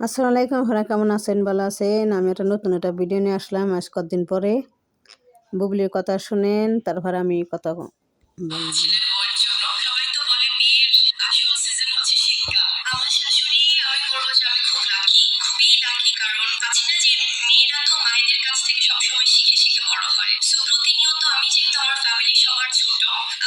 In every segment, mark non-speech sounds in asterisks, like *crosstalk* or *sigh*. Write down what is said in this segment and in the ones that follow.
আসসালামু আলাইকুম আপনারা কেমন আছেন? ভালো আছেন? আমি একটা নতুন একটা ভিডিও নিয়ে আসলাম। আজ কদিন পরে? বুবলির কথা শুনেন, তারপর আমি কথা বলব। সবসময় শিখে শিখে বড় হয়। সো প্রতিনিয়ত আমি যেহেতু আমার ফ্যামিলি সবার ছোট,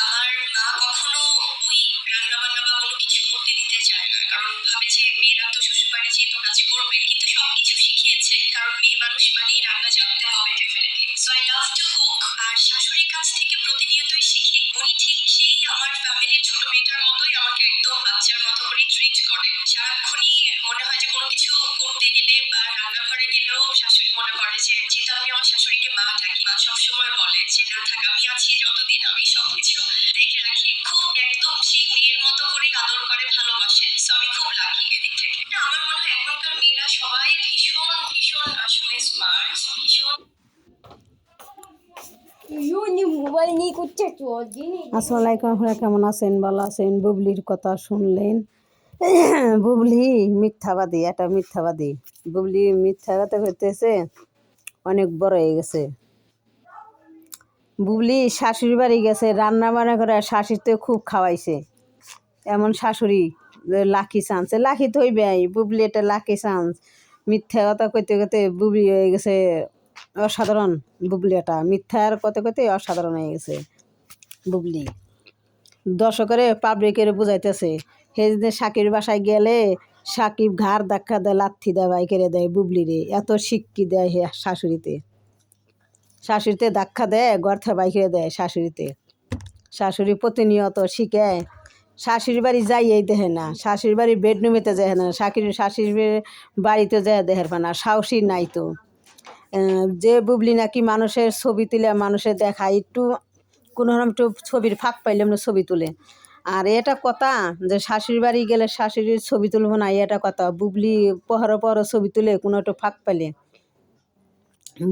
আমার মা কখনো ওই রান্না বান্না বা কোনো কিছু করতে দিতে চায় না। কারণ ভাবে যে মেয়েরা তো শ্বশুরবাড়ি যেহেতু কাজ করবে, কিন্তু সবকিছু শিখিয়েছে। কারণ মেয়ে মানুষ মানেই রান্না জানতে হবে definitely so I love to cook আর শাশুড়ির কাছ থেকে প্রতিনিয়তই শিখি। উনি ঠিক সেই আমার ফ্যামিলির ছোট মেয়েটার মতোই আমাকে একদম বাচ্চার মতো করে ট্রিট করে। সারাক্ষণই মনে হয় যে কোনো কিছু করতে গেলে বা রান্নাঘরে গেলেও শাশুড়ি মনে করে যে, যেহেতু আমি আমার আমার শাশুড়িকে মা ডাকি বা সবসময় বলে যে না থাকা আমি আছি যতদিন আমি সবকিছু দেখে রাখি খুব একদম সেই মেয়ের মতো করে আদর করে ভালোবাসে সো আমি খুব লাকি এদিক থেকে আমার মনে হয় এখনকার মেয়েরা সবাই ভীষণ ভীষণ আসলে স্মার্ট ভীষণ কেমন আছেন? ভালো আছেন? বুবলির কথা শুনলেন। *coughs* বুবলি মিথ্যাবাদী এটা মিথ্যাবাদী। বুবলি মিথ্যাবাদী হইতেছে। অনেক বড় হয়ে গেছে। বুবলি শাশুড়ি বাড়ি গেছে, রান্না বান্না করে শাশুড়িতে খুব খাওয়াইছে। এমন শাশুড়ি লাকি চান্স। লাকি তো হইবে বুবলি এটা লাকি চান্স। মিথ্যা কথা কইতে কইতে বুবলি হয়ে গেছে অসাধারণ, বুবলি এটা মিথ্যার কথা কইতে অসাধারণ হয়ে গেছে বুবলি। দর্শকের পাবলিকের বুঝাইতেছে সেই যে সাকির বাসায় গেলে সাকিব ঘাড় ধাক্কা দেয়, লাথি দেয় বাই দেয় বুবলিরে এত শিক্ষি দেয় হে শাশুড়িতে। শাশুড়িতে ধাক্কা দেয়, ঘর থেকে বাই দেয় শাশুড়িতে। শাশুড়ি প্রতিনিয়ত শিখায় শাশুড়ি বাড়ি যাইয়েই দেখে না শাশুড়ি বাড়ি বেডরুমেতে যায় না শাশুড়ি শাশুড়ি বাড়িতে যায় দেহের না সাহসী নাই তো। যে বুবলি নাকি মানুষের ছবি তুলে মানুষের দেখায়, একটু কোনো রকম একটু ছবির ফাঁক পাইলে আমরা ছবি তুলে। আর এটা কথা যে শাশুড়ি বাড়ি গেলে শাশুড়ির ছবি তুলবো না, এটা কথা। বুবলি পহর পহর ছবি তুলে কোনো একটু ফাঁক পেলে।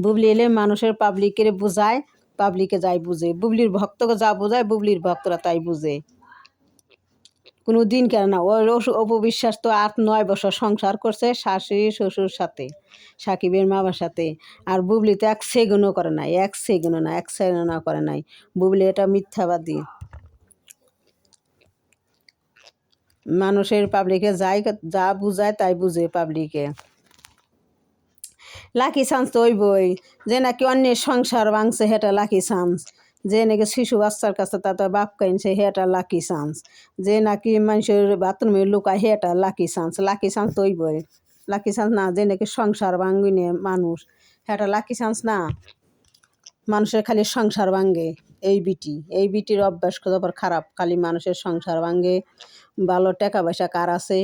বুবলি এলে মানুষের পাবলিকের বোঝায় পাবলিকে যাই বুঝে। বুবলির ভক্তকে যা বোঝায়, বুবলির ভক্তরা তাই বুঝে। কোনো দিন কেন না, ওর অপবিশ্বাস তো আট নয় বছর সংসার করছে শাশুড়ি শ্বশুর সাথে, সাকিবের মামার সাথে। আর বুবলি তো এক সেগুনও করে নাই, এক সেগুনও না, এক সেগুনও করে নাই। বুবলি এটা মিথ্যাবাদী। মানুষের পাবলিকে যাই যা বুঝায় তাই বুঝে পাবলিকে লাকি চান্স তো ওই বই যে নাকি অন্যের সংসার ভাঙছে হেটা লাকি চান্স যে নাকি শিশু বাচ্চার কাছে তাতে বাপ কাইনছে হেটা লাকি চান্স যে নাকি মানুষের বাথরুমে লুকায় হেটা লাকি চান্স লাকি চান্স তো ওই বই লাকি চান্স না, যে নাকি সংসার ভাঙ্গিনে মানুষ হেটা লাকি চান্স না। মানুষের খালি সংসার ভাঙ্গে, এই বিটি, এই বিটির অভ্যাস আবার খারাপ। খালি মানুষের সংসার ভাঙ্গে, ভালো টাকা পয়সা কার আছে?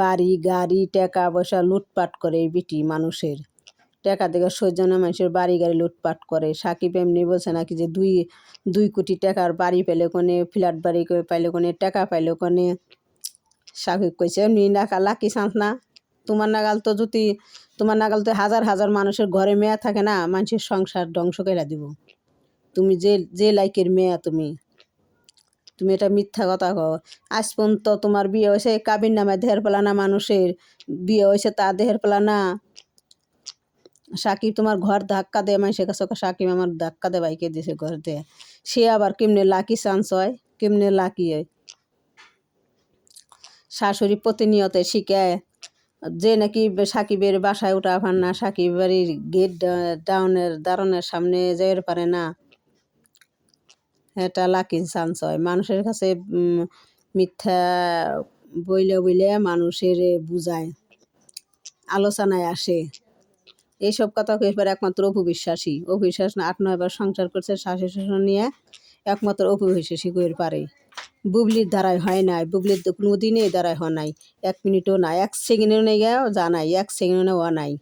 বাড়ি, গাড়ি, টাকা পয়সা লুটপাট করে এই বিটি মানুষের। টাকা থেকে সৌজন্য মানুষের বাড়ি, গাড়ি লুটপাট করে। সাকিব এমনি বলছে নাকি যে দুই দুই কোটি টাকার বাড়ি পেলে কোনে, ফ্ল্যাট বাড়ি পাইলে কোনে, টাকা পাইলে কোনে? সাকিব কইছে, এমনি লাকি চান্স না? তোমার নাগাল তো যদি, তোমার নাগাল তো হাজার হাজার মানুষের ঘরে মেয়া থাকে না, মানুষের সংসার ধ্বংস করে দিব। তুমি যে যে লাইকের মেয়া তুমি তুমি এটা মিথ্যা কথা কও। আজ পর্যন্ত তোমার বিয়ে হয়েছে কাবির নামে, দেহের পেলা না মানুষের বিয়ে হয়েছে তা দেহের পেলা না সাকিব তোমার ঘর ধাক্কা দেয়, মানুষের কাছে সাকিব আমার ধাক্কা দে বাইকে দিছে ঘর দিয়ে সে আবার কেমনে লাকি চান্স হয়, কেমনে লাকি হয়? শাশুড়ি প্রতিনিয়ত শিখায় যে নাকি সাকিবের বাসায় উঠা পান না, সাকিব বাড়ির গেট ডাউনের দারণের সামনে যেতে পারে না। এটা লাকি চান্স হয়। মানুষের কাছে মিথ্যা বইলে বইলে মানুষের বুঝায়, আলোচনায় আসে। এইসব কথা পারে একমাত্র অপবিশ্বাসী অপবিশ্বাস না আট নয়বার সংসার করছে, শাশু শ্বশুর নিয়ে একমাত্র অপবিশ্বাসী কইর পারে। বুবলির দ্বারাই হয় নাই। বুবলির তো কোনো দিনই দ্বারাই হয় নাই। এক মিনিটও নাই। এক সেকেন্ডও নেই গেও জানাই এক সেকেন্ডও হওয়া নাই।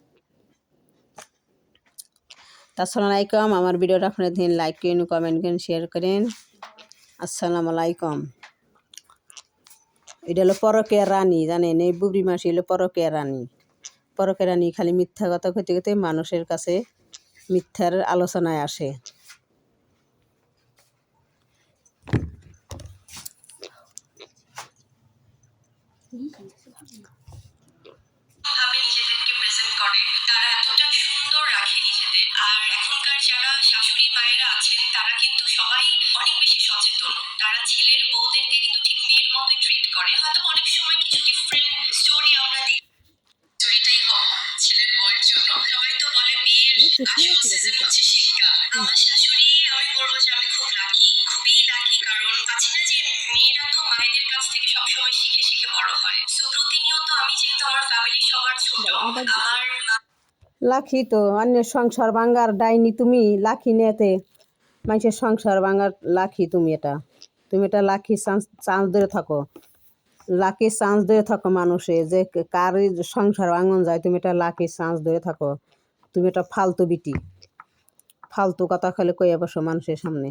আসসালামু আলাইকুম। আমার ভিডিওটা আপনার দিন লাইক করেন কমেন্ট করেন শেয়ার করেন। আসসালামু আলাইকুম। এটা হলো পরকের রানী, জানেন? এই বুবরি মাসি হলো পরকের রানী। পরকের রানী খালি মিথ্যা কথা কইতে কইতে মানুষের কাছে মিথ্যার আলোচনায় আসে। তারা কিন্তু সবাই অনেক বেশি সচেতন। তারা ছেলের বউদেরকে কিন্তু ঠিক মেয়ের মতোই ট্রিট করে। হয়তো অনেক সময় কিছু ডিফারেন্ট স্টোরি আমরা দেখি। স্টোরিটাই হোক ছেলের বউয়ের জন্য। সবাই তো বলে মেয়ের আসল সিজন হচ্ছে আমার শাশুড়ি আমি বলব যে আমি খুব লাকি খুবই লাকি কারণ আছে না যে মেয়েরা তো মায়েদের কাছ থেকে সবসময় শিখে শিখে বড় হয়। সো প্রতিনিয়ত আমি যেহেতু আমার ফ্যামিলি সবার ছোট আমার লাখি তো অন্যের সংসার ভাঙ্গার ডাইনি তুমি লাখি নেতে। মানুষের সংসার ভাঙ্গার লাখি তুমি এটা। তুমি এটা লাখি চান্স চান্স ধরে থাকো। লাকি চান্স ধরে থাকো মানুষে যে কার সংসার ভাঙন যায় তুমি এটা লাকি চান্স ধরে থাকো। তুমি এটা ফালতু বিটি। ফালতু কথা খালি কই বসো মানুষের সামনে।